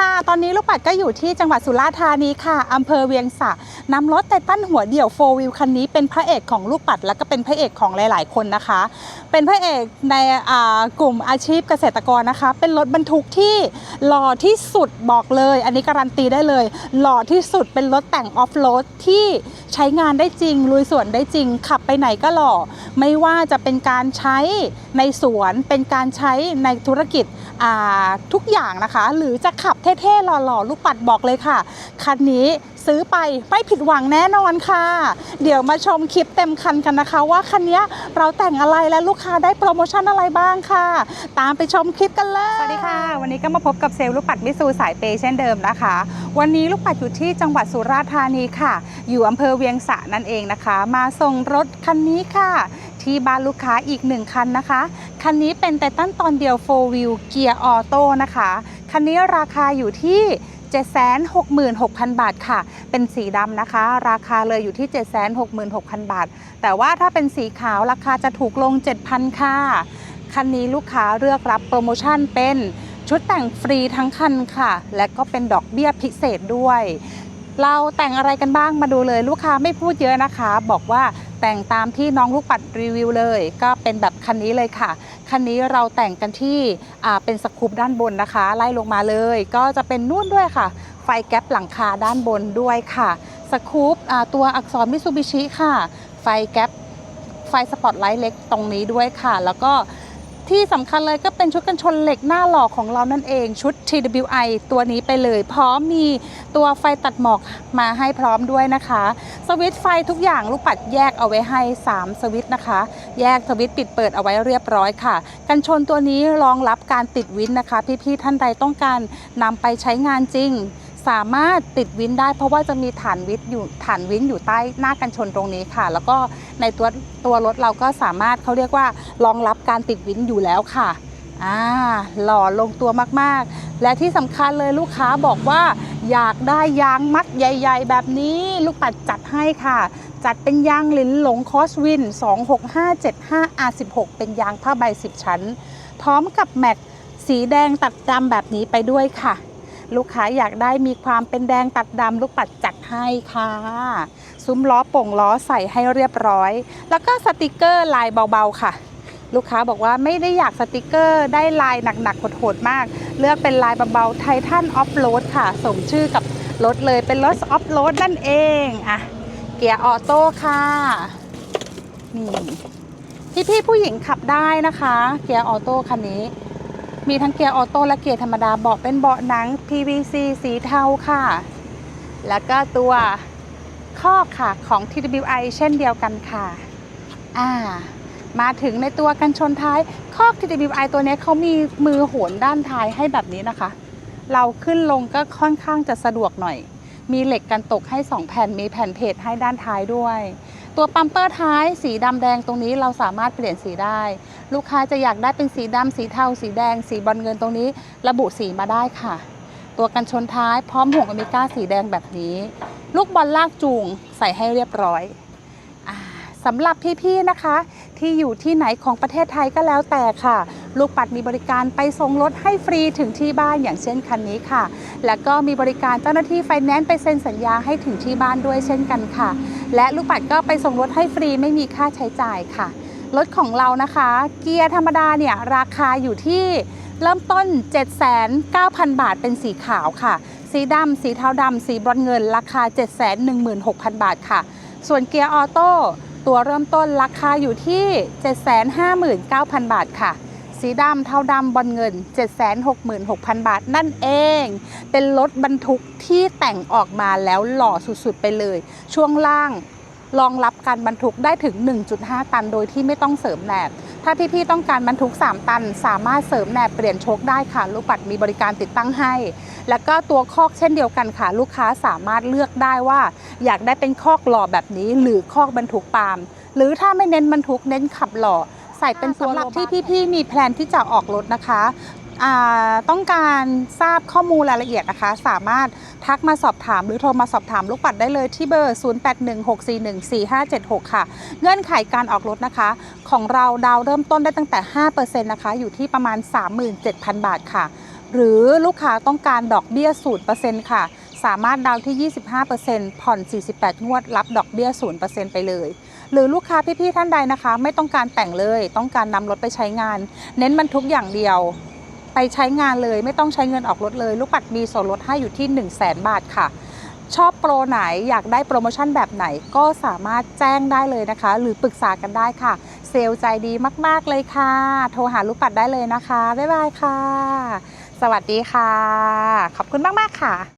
ค่ะ ตอนนี้ลูกปัดก็อยู่ที่จังหวัดสุราษฎร์ธานีค่ะอำเภอเวียงสะ นำรถไททันหัวเดี่ยวโฟวิลคันนี้เป็นพระเอกของลูกปัด แล้วก็เป็นพระเอกของหลาย ๆ คนนะคะ เป็นพระเอกในกลุ่มอาชีพเกษตรกรนะคะ เป็นรถบรรทุกที่หล่อที่สุดบอกเลย อันนี้การันตีได้เลย หล่อที่สุดเป็นรถแต่งออฟโรดที่ใช้งานได้จริงลุยสวนได้จริง ขับไปไหนก็หล่อ ไม่ว่าจะเป็นการใช้ในสวนเป็นการใช้ในธุรกิจทุกอย่างนะคะ หรือจะขับเท่ ๆ หล่อ ๆ ลูกปัดบอกเลยค่ะคันนี้ ซื้อไปไม่ผิดหวังแน่นอนค่ะ เดี๋ยวมาชมคลิปเต็มคันกันนะคะ ว่าคันนี้เราแต่งอะไรและลูกค้าได้โปรโมชั่นอะไรบ้างค่ะ ตามไปชมคลิปกันเลยสวัสดีค่ะ วันนี้ก็มาพบกับเซลล์ลูกปัดมิสูสายเปย์เช่นเดิมนะคะ วันนี้ลูกปัดอยู่ที่จังหวัดสุราษฎร์ธานีค่ะ อยู่อำเภอเวียงสะนั่นเองนะคะ มาส่งรถคันนี้ค่ะ ที่บ้านลูกค้าอีกหนึ่งคันนะคะ คันนี้เป็นไททันตอนเดียว 4 Wheel เกียร์ออโต้นะคะ คันนี้ราคาอยู่ที่ 766,000 บาทค่ะ เป็นสีดำนะคะ ราคาเลยอยู่ที่ 766,000 บาท แต่ว่าถ้าเป็นสีขาวราคาจะถูกลง 7,000 ค่ะ คันนี้ลูกค้าเลือกรับโปรโมชั่นเป็นชุดแต่งฟรีทั้งคันค่ะ และก็เป็นดอกเบี้ยพิเศษด้วย เราแต่งอะไรกันบ้างมาดูเลยลูกค้าไม่พูดเยอะนะคะ บอกว่า แต่งตามที่น้องลูกปัดรีวิวเลย ก็เป็นแบบคันนี้เลยค่ะ คันนี้เราแต่งกันที่เป็นสกูปด้านบนนะคะ ไล่ลงมาเลย ก็จะเป็นนู่นด้วยค่ะ ไฟแก๊ปหลังคาด้านบนด้วยค่ะสกูปตัวอักษรมิซูบิชิค่ะ ไฟแก๊ปไฟสปอตไลท์เล็กตรงนี้ด้วยค่ะ แล้วก็ ที่สำคัญเลยก็เป็นชุดกันชนเหล็กหน้าหล่อของเรานั่นเองชุด TWI ตัวนี้ไปเลย พร้อมมีตัวไฟตัดหมอกมาให้พร้อมด้วยนะคะ สวิตช์ไฟทุกอย่างลูกปัดแยกเอาไว้ให้ 3 สวิตช์นะคะ แยกสวิตช์ปิดเปิดเอาไว้เรียบร้อยค่ะ กันชนตัวนี้รองรับการติดวินนะคะ พี่ๆท่านใดต้องการนำไปใช้งานจริง สามารถติดวินได้ เพราะว่าจะมีฐานวิทอยู่ฐานวินอยู่ใต้หน้ากันชนตรงนี้ค่ะ แล้วก็ในตัวตัวรถเราก็สามารถเขาเรียกว่ารองรับการติดวินอยู่แล้วค่ะอ่าหล่อลงตัวมากๆ และที่สำคัญเลยลูกค้าบอกว่าอยากได้ยางมัดใหญ่ ๆ แบบนี้ ลูกปัดจัดให้ค่ะ จัดเป็นยางหลินหลงคอสวิน 26575 R16 เป็นยางผ้าใบ 10 ชั้น พร้อมกับแม็กสีแดงตัดดำแบบนี้ไปด้วยค่ะ ลูกค้าอยากได้มีความเป็นแดงตัดดำลูกปัดจัดให้ค่ะ ซุ้มล้อโป่งล้อใส่ให้เรียบร้อย แล้วก็สติกเกอร์ลายเบาๆค่ะ ลูกค้าบอกว่าไม่ได้อยากสติกเกอร์ได้ลายหนักๆโหดๆมาก เลือกเป็นลายเบาๆไททันออฟโรดค่ะสมชื่อกับรถเลยเป็นรถออฟโรดนั่นเองอะเกียร์ออโต้ค่ะนี่พี่ๆผู้หญิงขับได้นะคะ เกียร์ออโต้คันนี้ มีทั้งเกียร์ออโต้และเกียร์ธรรมดาเบาะเป็นเบาะหนัง PVC สีเทาค่ะ แล้วก็ตัวคอค่ะของ TWI เช่นเดียวกันค่ะ อ่า มาถึงในตัวกันชนท้ายคอ TWI ตัวนี้เขามีมือโหนด้านท้ายให้แบบนี้นะคะ เราขึ้นลงก็ค่อนข้างจะสะดวกหน่อย มีเหล็กกันตกให้ 2 แผ่น มีแผ่นเพจให้ด้านท้ายด้วย ตัวปั๊มเปอร์ท้ายสีดำแดงตรงนี้เราสามารถเปลี่ยนสีได้ ลูกค้าจะอยากได้เป็นสีดำสีเทาสีแดง สีบอลเงินตรงนี้ ระบุสีมาได้ค่ะ ตัวกันชนท้ายพร้อมห่วงอเมริก้าสีแดงแบบนี้ ลูกบอลลากจูงใส่ให้เรียบร้อยอาสำหรับพี่ๆนะคะ ที่อยู่ที่ไหนของประเทศไทยก็แล้วแต่ค่ะ ลูกปัดมีบริการไปส่งรถให้ฟรีถึงที่บ้านอย่างเช่นคันนี้ค่ะ แล้วก็มีบริการเจ้าหน้าที่ไฟแนนซ์ไปเซ็นสัญญาให้ถึงที่บ้านด้วยเช่นกันค่ะ และลูกปัดก็ไปส่งรถให้ฟรีไม่มีค่าใช้จ่ายค่ะ รถของเรานะคะ เกียร์ธรรมดาเนี่ยราคาอยู่ที่เริ่มต้น 7,900บาทเป็นสีขาวค่ะ สีดำ สีเทาดำ สีบรอนเงิน ราคา 716,000 บาทค่ะ ส่วนเกียร์ออโต้ตัวเริ่มต้นราคาอยู่ที่ 759,000 บาทค่ะ สีดำเทาดำบอลเงิน 766,000 บาทนั่นเอง เป็นรถบรรทุกที่แต่งออกมาแล้วหล่อสุดๆไปเลย ช่วงล่างรองรับการบรรทุกได้ถึง 1.5 ตันโดยที่ไม่ต้องเสริมแหนบ ถ้าพี่ๆต้องการบรรทุก 3 ตัน สามารถเสริมแหนบเปลี่ยนโชคได้ค่ะ ลูกปัดมีบริการติดตั้งให้ แล้วก็ตัวคอกเช่นเดียวกันค่ะ ลูกค้าสามารถเลือกได้ว่า อยากได้เป็นคอกหล่อแบบนี้ หรือคอกบรรทุกปาล์ม หรือถ้าไม่เน้นบรรทุกเน้นขับหล่อ ใส่เป็นตัวสำหรับที่พี่ๆมีแพลนที่จะออกรถนะคะอ่าต้องการทราบข้อมูลรายละเอียดนะคะ สามารถทักมาสอบถามหรือโทรมาสอบถามลูกปัดได้เลยที่เบอร์ 0816414576 ค่ะ เงื่อนไขการออกรถนะคะ ของเราดาวเริ่มต้นได้ตั้งแต่ 5%นะคะ อยู่ที่ประมาณ 37,000 บาทค่ะ หรือลูกค้าต้องการดอกเบี้ย 0%ค่ะ สามารถดาวน์ที่ 25%ผ่อน 48 งวด รับดอกเบี้ย 0%ไปเลย หรือลูกค้าพี่ๆท่านใดนะคะ ไม่ต้องการแต่งเลย ต้องการนำรถไปใช้งาน เน้นบรรทุกอย่างเดียว ไปใช้งานเลย ไม่ต้องใช้เงินออกรถเลย ลูกปัดมีส่วนลดให้อยู่ที่ 1 0 0 0 0แบาทค่ะ ชอบโปรไหนอยากได้โปรโมชั่นแบบไหนก็สามารถแจ้งได้เลยนะคะ หรือปรึกษากันได้ค่ะ เซลล์ใจดีมากๆเลยค่ะ โทรหาลูกปัดได้เลยนะคะบ๊ายบายค่ะ สวัสดีค่ะ ขอบคุณมากๆค่ะ